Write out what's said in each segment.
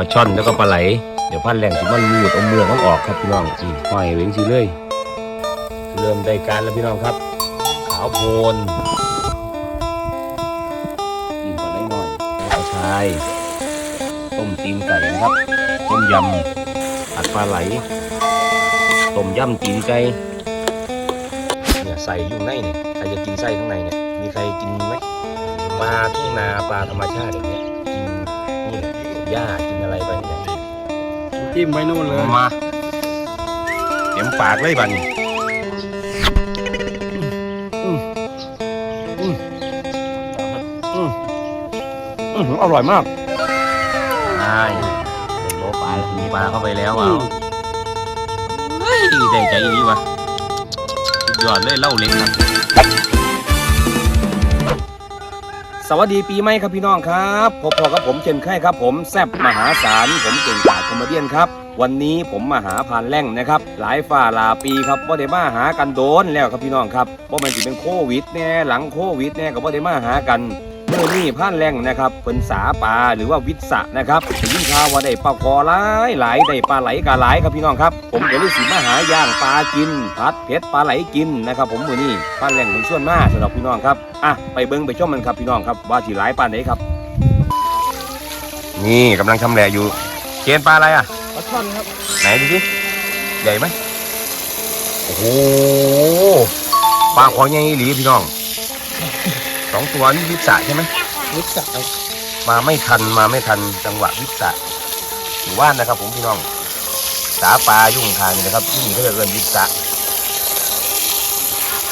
ลาช่อนแล้วก็ปลาไหล เดี๋ยวพันแหล่งสิมันรูดเอาเมือกมันออกครับพี่น้องนี่ห้อยเวงสิเลย เริ่มได้การแล้วพี่น้องครับ ขาวโพลนยิ่งปลาไหลหน่อยแล้วชาย ต้มตีนไก่นะครับ ต้มยำผัดปลาไหล ต้มยำตีนไก่เนี่ยใส่อยู่ในเนี่ยใครจะกินไส้ข้างในเนี่ยมีใครกินไหมปลาทุ่งนาปลาธรรมชาติอย่างเงี้ยกินนี่แหละหญ้า จิ้มไว้นู่นเลยมาเต็มปากเลยบัดนอืมอืมอืมอืมอร่อยมากใช่เป็นโลปลามีปลาเข้าไปแล้วเอาเฮ้ยได้ใจดีวะสุดยอดเลยเล่าเล็กครับสวัสดีปีใหม่ครับพี่น้องครับพบพอกับผมเช่นเคยครับ ผมแซบมหาศาลผมเก่งกาจ คอมเมเดี้ครับ วันนี้ผมมาหาพานแร่งนะครับ หลายฝ่าหลาปีครับว่าได้มาหากันโดนแล้วครับพี่น้องครับว่ามันสิเป็นโควิดแน่หลังโควิดแน่กับว่าได้มาหากันเมื่อนี้พานแร่งนะครับเป็นสาปลาหรือว่าวิสะนะครับยินข่าวว่าได้ปลาคอหลายหลายได้ปลาไหลกาหลายครับพี่น้องครับ ผมก็เลยสิมาหาย่างปลากินผัดเผ็ดปลาไหลกินนะครับ ผมมือนี้พานแร่งเป็นส่วนมากสำหรับพี่น้องครับอะไปเบิ้งไปชมมันครับพี่น้องครับว่าสิหลายปลาไหนครับ นี่กำลังทำแหล่อยู่ เกณฑ์ปลาอะไรอะปลาช่อนครับ ไหนดูสิใหญ่ไหมโอ้โหปลาขอใหญ่อีหลีพี่น้องสองตัวนี่วิสะใช่ไหมวิสะครับมาไม่ทันมาไม่ทันจังหวะวิสะอยู่ว่านนะครับ ผมพี่น้องสาปลายุ่งทางนี่นะครับที่นี่เขาเรียกเรื่องวิสะ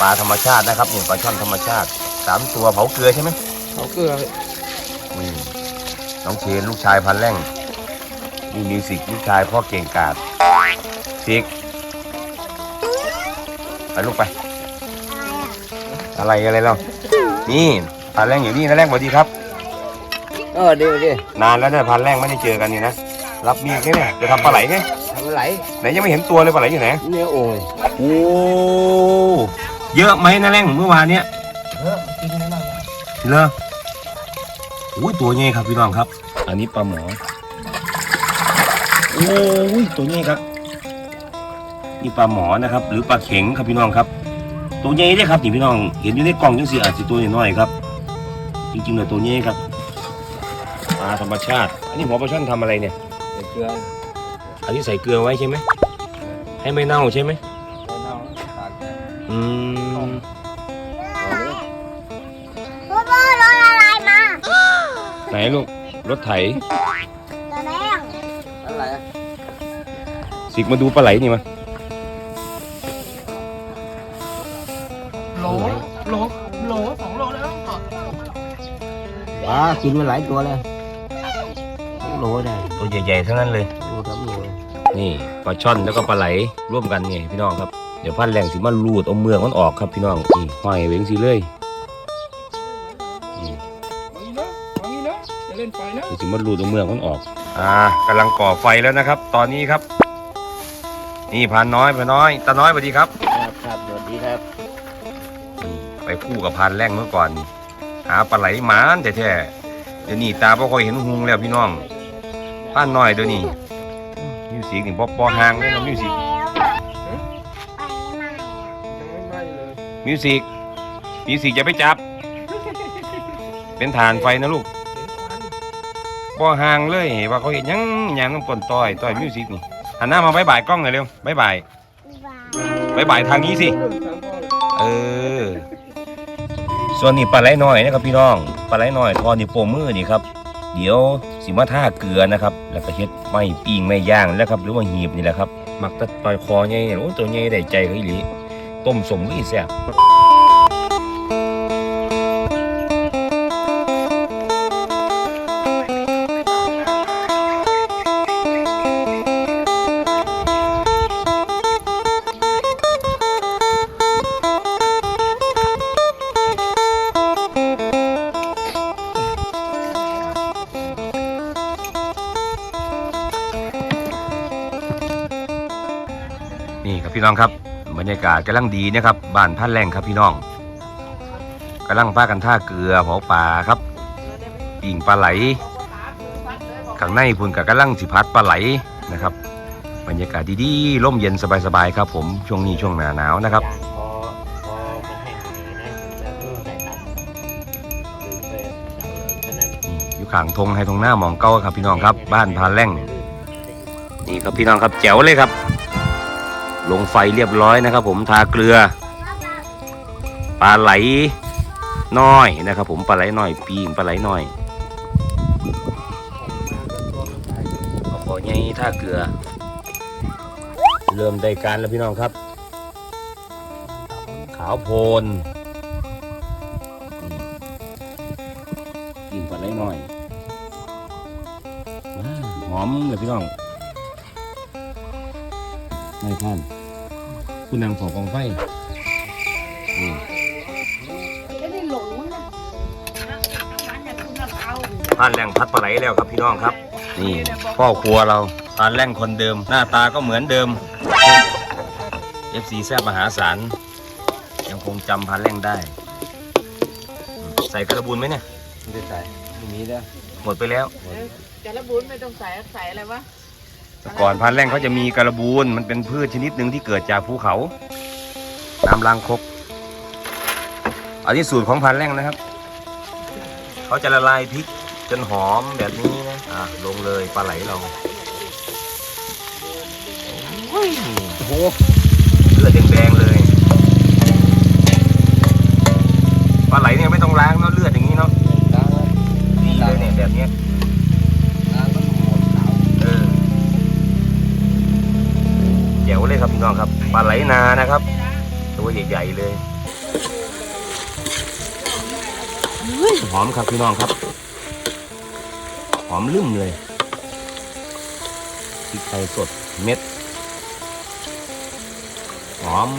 ปลาธรรมชาตินะครับนี่ปลาช่อนธรรมชาติสามตัวเผาเกลือใช่ไหมเขาเกลืออืมน้องเชนลูกชายพันแร่ง นี่มิวสิกลูกชายพ่อเก่งกาดซิกไปลูกไป อะไรอะไรเรานี่พันแร่งอยู่นี่นะแร่งสวัสดีครับ เออเดี๋ยวเดี๋ยวนานแล้วเนี่ยพันแร่งไม่ได้เจอกันนี่นะ รับมีดใช่ไหมจะทำปลาไหลไงทำอะไรไหนยังไม่เห็นตัวเลยปลาไหลอยู่ไหนเนี่ยโอ้ยโอ้เยอะไหมนะแร่งเมื่อวานเนี้ยเออกินได้บ้างเลออุ้ยตัวใหญ่ครับพี่น้องครับ อันนี้ปลาหมอ โอ้ยตัวใหญ่ครับนี่ปลาหมอนะครับ หรือปลาเข็งครับพี่น้องครับ ตัวใหญ่เด้ครับนี่พี่น้อง เห็นอยู่ในกล่องจังสีอาจจะตัวน้อยๆครับ จริงๆเลยตัวใหญ่ครับปลาธรรมชาติอันนี้หัวปลาช่อนทำอะไรเนี่ยใส่เกลืออันนี้ใส่เกลือไว้ใช่ไหมให้ไม่เน่าใช่ไหมใส่น้ำตาลแกงอืมเอาเลยพ่อพ่อรถอะไรมาไหนลูกรถไถ สิกมาดูปลาไหลนี่มาโหลโหลโหลสองโหลแล้วว้ากินมาหลายตัวเลยสองโหลได้ตัวใหญ่ๆทั้งนั้นเลยโหลสามโหลนี่ปลาช่อนแล้วก็ปลาไหลร่วมกันไงพี่น้องครับเดี๋ยวพันแหล่งสิมันรูดเอาเมือกมันออกครับพี่น้องนี่ห้อยเว้งสิเลยนี่วางนี้นะวางนี้นะจะเล่นไฟนะ เดี๋ยวสิมันรูดเอาเมือกมันออก อ่ากำลังก่อไฟแล้วนะครับ ตอนนี้ครับ นี่พานน้อยพานน้อยตาน้อยสวัสดีครับ ครับครับสวัสดีครับนี่ไปคู่กับพานแร่งเมื่อก่อน หาปลาไหลหมานแท้ๆเดี๋ยวนี้ตาพ่ค่อยเห็นหุงแล้วพี่น้องพานน้อยเดี๋ยวนี้มิวสิกนี่ปอปอห่างเลยเนาะมิวสิกแล้วอะไปใหม่อะไม่เลยมิวสิกมิวสิกอย่าไปจับ เป็นฐานไฟนะลูกบ่ห่างเลยว่าเขาเห็นยังยังน้ำก้นต้อยต้อยมิวสิกนี่ หันหน้ามาบายบายกล้องหน่อยเร็วบายบายบ๊ายบายบายบายทางนี้สิ เออ ส่วนนี้ปลาไหลน้อยนะครับพี่น้อง ปลาไหลน้อยทอนี่วโป้งมือนี่ครับ เดี๋ยวสิมาท่าเกลือนะครับ แล้วก็เฮ็ดไม่ปิ้งไม่ย่างแล้วครับ หรือว่าหีบนี่แหละครับ มักแตะต่อยคอใหญ่เนี่ยโอ้ตัวใหญ่ได้ใจเขาอีหลีต้มสมก็อีแซ่บ นี่ครับพี่น้องครับบรรยากาศกำลังดีนะครับบ้านพันแรงครับพี่น้องกำลังพากันท่าเกลือเผาป่าครับปิ่งปลาไหลข้างในพุ่นกับกำลังสิพัดปลาไหลนะครับ บรรยากาศดีๆร่มเย็นสบายๆครับ ผมช่วงนี้ช่วงหนาหนาวนะครับอพอมันแห้งดีนะแล้วก็ใส่ตับดึงไปใส่แค่นั้นอยู่ข้างทงให้ทงหน้าหมองเก้าครับพี่น้องครับ บ้านพานแร่งนี่ครับพี่น้องครับแจ๋วเลยครับ ลงไฟเรียบร้อยนะครับ ผมทาเกลือปลาไหลน้อยนะครับ ผมปลาไหลน้อยปีงปลาไหลน้อยขอบอกไงท่าเกลือ เริ่มได้การแล้วพี่น้องครับ ขาวโพลนอืมปีงปลาไหลน้อยหอมเลยพี่น้องไม่พลาด คุณนางขอกองไฟนี่ไม่ได้หลงนะมันเนี่ยคุณเอาพานแรงพัดปลาไหลแล้วครับพี่น้องครับ นี่พ่อครัวเราพานแรงคนเดิม หน้าตาก็เหมือนเดิม FC แซ่บมหาศาลยังคงจำพานแรงได้อืมใส่กระบุนไหมเนี่ยไม่ได้ใส่ไม่มีแล้วหมดไปแล้วจะระบุนไม่ต้องใส่ใส่อะไรวะ แต่ก่อนพานแรงเขาจะมีกระบูนมันเป็นพืชชนิดหนึ่งที่เกิดจากภูเขา น้ำล้างครกอันนี้สูตรของพานแรงนะครับ เขาจะละลายพริกจนหอมแบบนี้นะอะลงเลยปลาไหลเราโอ้โห ปลาไหลนานะครับ ตัวใหญ่ ๆ เลยหอมครับพี่น้องครับ หอมลืมเลยพริกไทยสดเม็ด หอม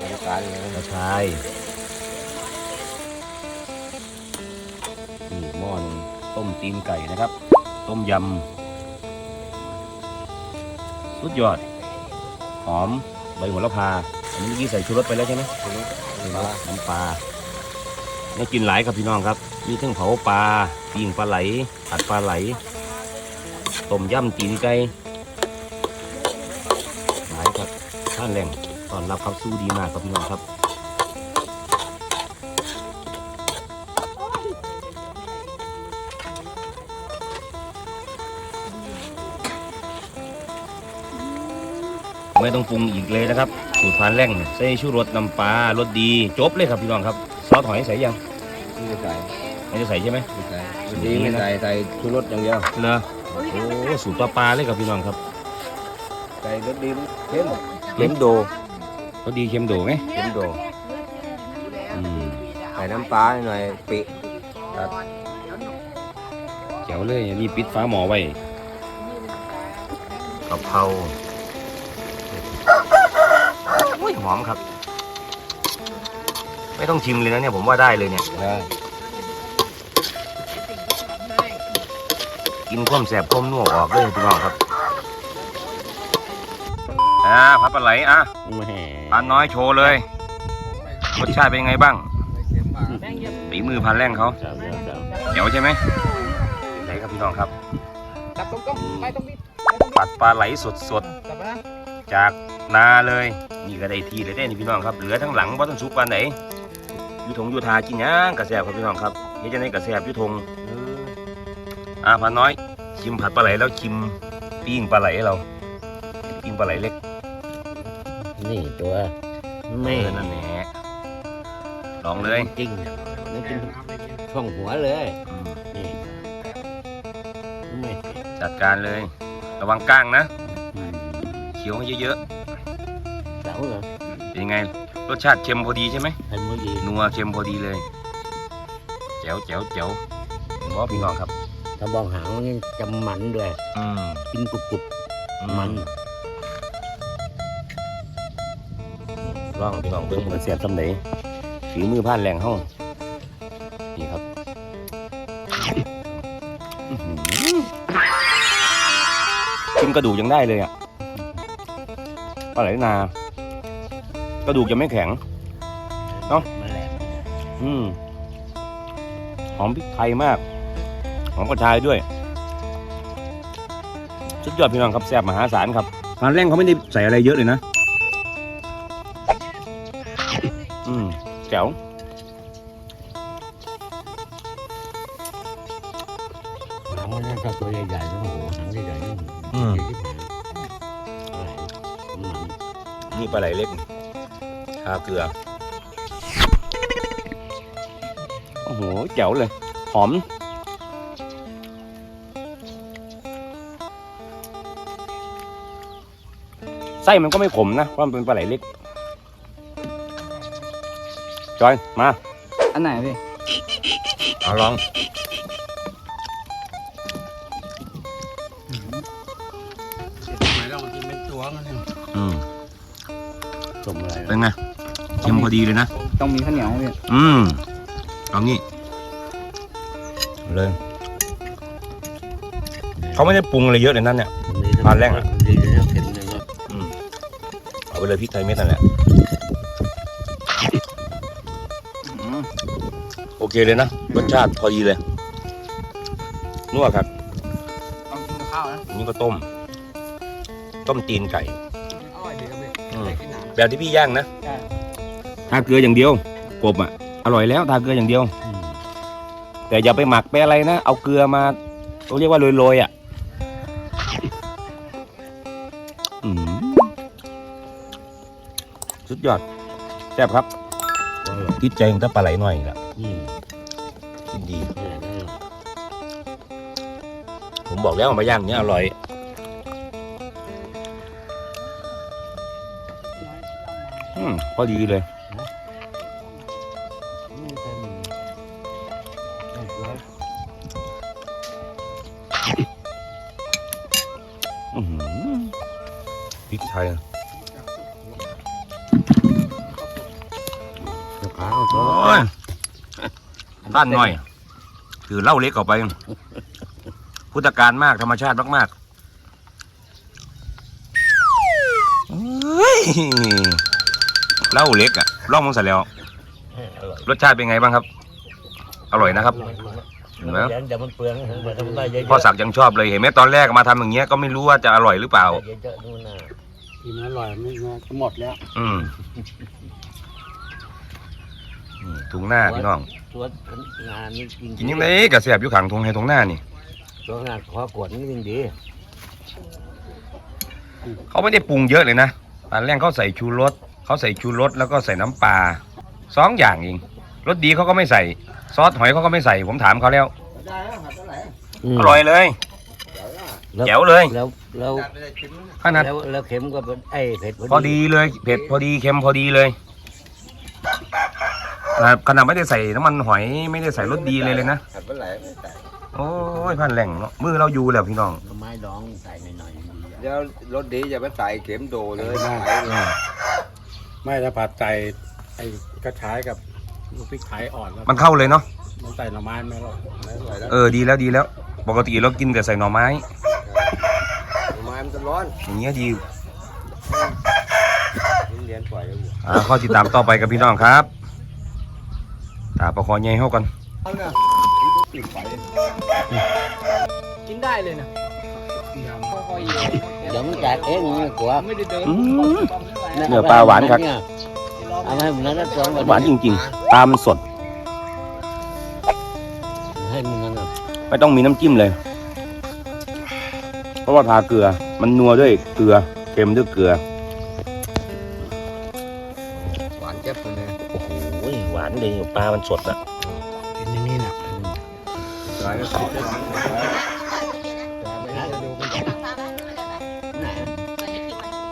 น้ำตาลเลยกระชายนี่หม้อนต้มตีนไก่นะครับ ต้มยำ สุดยอด อมใบโหระพาอันนี้เมื่อกี้ใส่ชูรสไปแล้วใช่ไหมทีนี้น้ำน้ำปลาเนี่ยกินหลายครับพี่น้องครับ มีทั้งเผาปลาปิ้งปลาไหลผัดปลาไหลต้มยำตีนไก่หลายครับท่านแหล่งตอนรับครับสู้ดีมากครับพี่น้องครับ ไม่ต้องปรุงอีกเลยนะครับ สูตรพานแร่งใส่ชูรสน้ำปลารสดีจบเลยครับพี่น้องครับซอสหอยใส่ยังไม่ได้ใส่ไม่ได้ใส่ใช่ไหมไม่ใส่ดีไม่ใส่ใส่ชูรสอย่างเดียวเนอะโอ้สูตรปลาปลาเลยครับพี่น้องครับใส่รสดีเข้มเค็มโดรสดีเค็มโดไงเข้มโดอืมใส่น้ำปลาหน่อยปิครับแจ๋วเลยนี่ปิดฟ้าหมอไว้กะเพรา อุ้ยหอมครับ ไม่ต้องชิมเลยนะเนี่ยผมว่าได้เลยเนี่ย ได้กินข้มแสบข้มนัวออกเลยพี่น้องครับ อ่าพับปลาไหลอะแหมปลาน้อยโชว์เลย รสชาติเป็นยังไงบ้างไม่เค็มมากแม่งเยอะฝีมือพันแรงเขาเจ้าเจ้าเจ้าเดี๋ยวใช่ไหมเป็นไรครับพี่น้องครับตับตรงก็ไปตรงนี้ปัดปลาไหลสดสดตับนะๆจากนาเลย นี่ก็ได้ทีเลยได้นี่พี่น้องครับ เหลือทั้งหลังว่าต้องสุกปานไหนอยูทงอยูทากินหยังกระแสบครับพี่น้องครับเฮ็ดจะในกระแสบอยูทงอ่าพันน้อย ชิมผัดปลาไหลแล้วชิมปิ้งปลาไหลเราปิ้งปลาไหลเล็ก นี่ตัวเอแม่อนั่นแหละลองเลยจริงนี่เป็นช่องหัวเลยอืมนี่ไม่จัดการเลย ระวังก้างนะอืมเคี้ยวให้เยอะเสา เหรอๆเป็นยังไง รสชาติเค็มพอดีใช่ไหมทันมือดีนัวเค็มพอดีเลยแจ๋วแจ๋วแจ๋วเห็นบ่พี่น้องครับ ถ้าบองหางนี่จะมันด้วยอืมกินกรุบกรุบอืมันลองพี่น้องเบิ่งมันเสียบสำไหนฝีมือผ่านแรงห้องนี่ครับอื้อหือชิมกระดูกยังได้เลยอะปลาไหลนา กระดูกยังไม่แข็ง เนาะมันแหลมอืมหอมพริกไทยมาก หอมกระชายด้วยอสุดยอดพี่น้องครับแซ่บมหาศาลครับทานแร่งเขาไม่ได้ใส่อะไรเยอะเลยนะ อืมแจ๋วหนังมันจะตัวใหญ่ๆนะโอ้โหหนังใหญ่ๆนะอืมใหญ่ที่สุดอะไรมันนี่ปลาไหลเล็กทาเกลือ โอ้โหแจ๋วเลย หอม ไส้มันก็ไม่ขมนะเพราะมันเป็นปลาไหลเล็ก จอย มา อันไหนพี่ เอาลอง ทำไมเรากินเป็นตัวมันเนี่ย อืม สมอะไรเป็นไง เค็มพอดีเลยนะ ต้องมีข้าวเหนียวไหมพี่อืมเอางี้เลยเขาไม่ได้ปรุงอะไรเยอะเลยนั่นเนี่ยปลาแร่งอะดีเลยนะเผ็ดเลยนะอืมเอาไปเลยพริกไทยเม็ดนั่นแหละอืมโอเคเลยนะรสชาติพอดีเลยนัวครับต้องกินกับข้าวนะอันนี้ก็ต้ม ต้มตีนไก่อร่อยดีครับพี่อืมได้กินหนังแบบที่พี่ย่างนะใช่ ทาเกลืออย่างเดียว กบอะ อร่อยแล้วทาเกลืออย่างเดียว แต่อย่าไปหมักไปอะไรนะ เอาเกลือมาเขาเรียกว่าโรยๆอะสุดยอดแซ่บครับอร่อยติดใจของตาปลาไหลหน่อยละอืมกินดี ผมบอกแล้วเอามาย่างเนี้ยอร่อยอืมพอดีเลย พริกไทยเอาขาเอาตัวโอ้ยด้านหน่อยคือเหล่าเล็กออกไป พุทธการมาก ธรรมชาติมากๆเฮ้ยเหล่าเล็กอะล่องมังสแล้วอร่อยรสชาติเป็นไงบ้างครับ อร่อยนะครับอร่อยมากเห็นไหมเดี๋ยวมันเปลืองเดี๋ยวทำได้เยอะๆพ่อศักดิ์ยังชอบเลยเห็นไหมตอนแรกมาทำอย่างเงี้ยก็ไม่รู้ว่าจะอร่อยหรือเปล่าเยอะๆนู่นน่ะกินอร่อยไม่หมดแล้ว อืมนี่ถุงหน้าพี่น้องตัวงานนี่จริงกินยังไงกระเสียบอยู่ขังทงให้ทงหน้านี่ตัวงานขอกวดนี่จริงดี เขาไม่ได้ปรุงเยอะเลยนะตอนแรกเขาใส่ชูรสเขาใส่ชูรสแล้วก็ใส่น้ำปลาสองอย่างเองรสดีเขาก็ไม่ใส่ ซอสหอยเขาก็ไม่ใส่ผมถามเขาแล้วมอร่อยเลยแล้วแจ๋วเลย แล้วแล้วขนาดแล้วแล้วเข็มก็เป็นไอ้เผ็ดพอดีเลยเผ็ดพอดีเค็มพอดีเลยขนาดขนาดไม่ได้ใส่น้ำมันหอยไม่ได้ใส่รสดีเลยเลยนะผัดปลาไหลไม่ใส่โอ้ยพันแหล่งเนาะมือเราอยู่แล้วพี่น้องไม้ดองใส่หน่อยๆเดี๋ยวรถดีอย่าไปใส่เข็มโดเลยไม่ถ้าผัดใจไอ้กระชายกับ ลูกพริกไทยอ่อนแล้วมันเข้าเลยเนาะ มันใส่หน่อไม้ไม่หรอกไม่ไหวแล้วเออดีแล้วดีแล้ว ปกติเรากินแต่ใส่หน่อไม้ไม้มันจะร้อนอย่างเงี้ยดีเรียนปล่อยแล้วอ่าข้อติดตามต่อไปกับพี่น้องครับตาประคอใหญ่เฮากันเอาเนี่ยปิดไฟกินได้เลยนะค่อยๆเดี๋ยวมันแตกเองนี่กลัวไม่ได้เดินอืมไม่เนื้อปลาหวานครับ เอามาให้มันนั้นนะตัวหวานจริงๆ ตามนสดให้มันนั้นน่ะไม่ต้องมีน้ำจิ้มเลย เพราะว่าทาเกลือ มันนัวด้วยเกลือ เค็มด้วยเกลือ หวานเจ็บเลยโอ้โห หวานเลยปลา มันสดอะกินอย่างนี้น่ะหวานก็ติดได้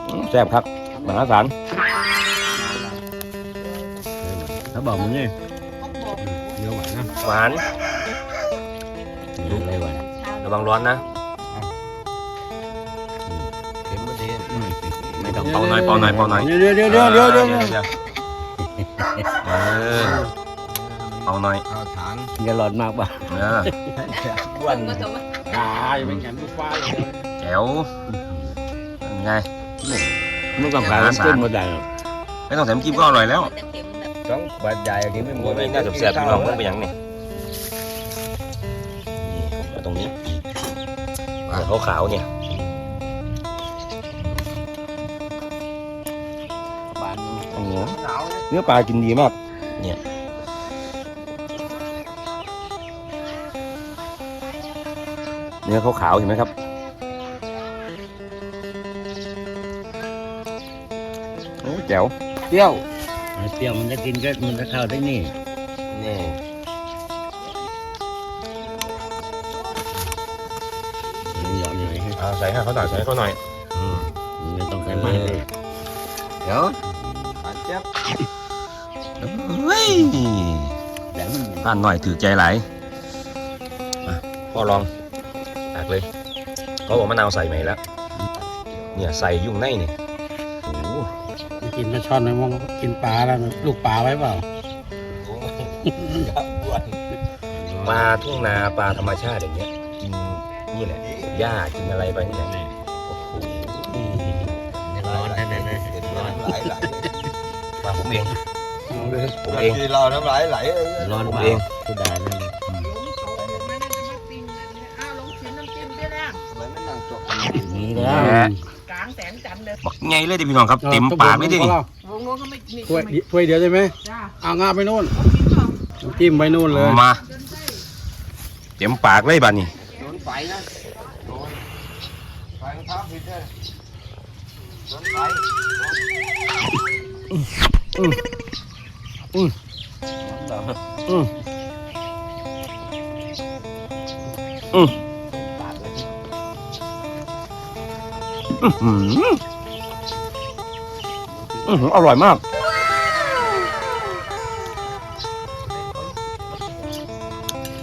อืมแซ่บครับมหาศาลเขา บอกมันนี่เนื้อหวานนะหวานเนื้ออะไรหวานระวังร้อนนะเค็มไม่ดีไม่ต้องเป่าหน่อยเป่าหน่อยเป่าหน่อยเดี๋ยวเดี๋ยวเดี๋ยวเดี๋ยวเดี๋ยวเดี๋ยวดี๋ยวเออเป่าหน่อยเอาถังจะร้อนมากป่ะเออวันตายเป็นแขนลูกฟ้าเลยแจ๋วเป็นไงไม่ต้องการน้ำจิ้มมาได้หรอกไม่ต้องใส่น้ำจิ้มก็อร่อยแล้ว สองบาทใหญ่ที่ไม่หมดนี่น่าจะเสียพี่น้องมึงไปยัางนี่นี่มาตรงนี้ขาวขาวเนี่ยเนื้อปลากินดีมาก เนี่ยเนื้อขาวขาวเห็นไหมครับโอ้แจ๋วเปรี้ยว เปรี้ยวมันจะกินก็มันจะเข้าได้นี่นี่หยอดหน่อยเอาใส่ให้เขาหน่อยใส่ให้เขาหน่อยไม่ต้องใส่มากเลย เดี๋ยวหวานเจี๊ยบเฮ้ยแต่มันท่านหน่อยถือใจหลายอะพ่อลองตักเลยเขาบอกมะนาวใส่ไหมแล้ว เนี่ยใส่ยุ่งในนี่โอ้โห กินไม่ช่อนไม่มองกินปลาแล้วลูกปลาไว้เปล่าปลาทุ่งนาปลาธรรมชาติอย่างเงี้ยกินนี่แหละหญ้ากินอะไรไปนี่แหละโอ้โหร้อนแน่ๆนเห็นน้ำไหลไหลปลาผมเองเอาเลยผมเองทีเราน้ำไหลไหลร้อนผมเปลาเองสุดานั่นอ้าวลงชิ้นน้ำจิ้มด้วยนะเหมือนนั่งจกนี่แล้วกลา งแสงจันทร์เลยบอกไงเลยดิพี่น้องครับเต็มปากเลยดิอาวงนู้นก็ไม่นี่ถ้วยถ้วยเดียวใช่ไหมจ้าเอางาไปนู่นน้ำจิ้มไปนู่นเลยมาเต็มปากเลยบ้านี่โดนไฟนะโดนไฟท้าผิดเลยโดนไฟอื้อ ออื้อหืออร่อยมาก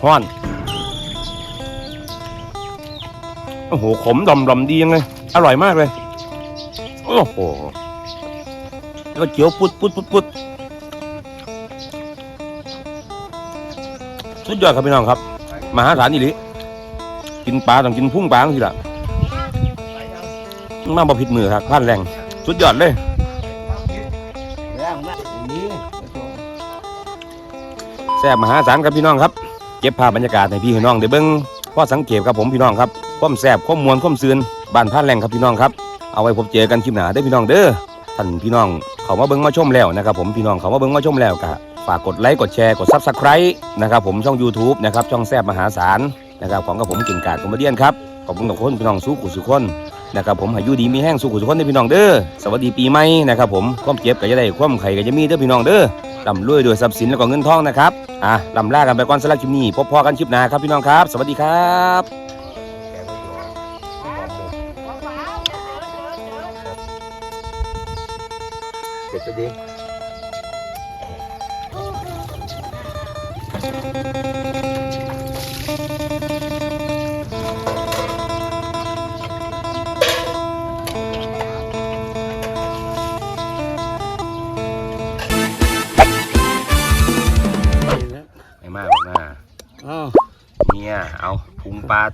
ฮ้อน โอ้โห ขมดำดำดียังไง อร่อยมากเลย โอ้โห แล้วก็เจียวปุดปุดปุดปุดสุดยอดครับพี่น้องครับ มหาศาลอีหลีกินปลาต้องกินพุ่งปลาทีละ มาบ่ผิดมือครับพันแรงสุดยอดเลยแซ่บมหาศาลครับพี่น้องครับ เก็บภาพบรรยากาศให้พี่น้องได้เบิ่งพอสังเกตครับผมพี่น้องครับความแซ่บความมวลความซืนบ้านพันแรงครับพี่น้องครับเอาไว้พบเจอกันคลิปหน้าได้พี่น้องเด้อท่านพี่น้องเขามาเบิ่งมาชมแล้วนะครับผมพี่น้องเขามาเบิ่งมาชมแล้วก็ฝากกดไลค์กดแชร์กดซับสไครต์นะครับผมช่อง YouTube นะครับช่องแซ่บมหาศาลนะครับของกับผมกิ่งกาดคอมเมเดียนครับขอบคุณทุกคนพี่น้องสู้กุสุขคน นะครับผมให้อายุดีมีแห้งสุขุสุขคนเด้พี่น้องเด้อสวัสดีปีใหม่นะครับผมความเจ็บก็จะได้ความไข่ก็จะมีเด้อพี่น้องเด้อร่ำรวยด้วยทรัพย์สินแล้วก็เงินทองนะครับอะลำลากันไปก่อนสลักคลิปนี้พบพอกันคลิปหน้าครับพี่น้องครับ สวัสดีครับเด็ดไปดี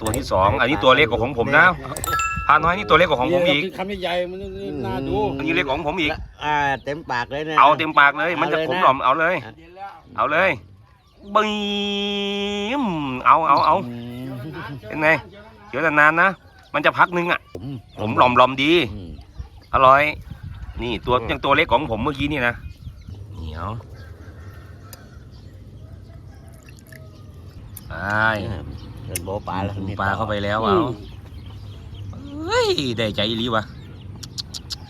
ตัวที่สองอันนี้ตัวเล็กกว่าของผมนะพาน้อยนี่ตัวเล็กกว่าของผมอีกคำใหญ่ๆมันน่าดูอันนี้เล็กกว่าของผมอีกอ่าเต็มปากเลยนะเอาเต็มปากเลย มันจะเอาเลยผมนะหล่อมเอาเลย เอาเลยบีมเอาเอาเอาอืมเป็นไงเดี๋ยวแต่นานนะมันจะพักนึงอะ ผมผมหล่อมหล่อมดีอืมอร่อย นี่ตัวยังตัวเล็กของผมเมื่อกี้นี่นะเหนียวไป เป็นโบปลาแล้วพุงปลาเข้าไปแล้วเอาเฮ้ยได้ใจอีหลีวะ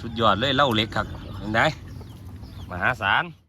สุดยอดเลยเล่าเล็กครับเห็นไหมมหาศาล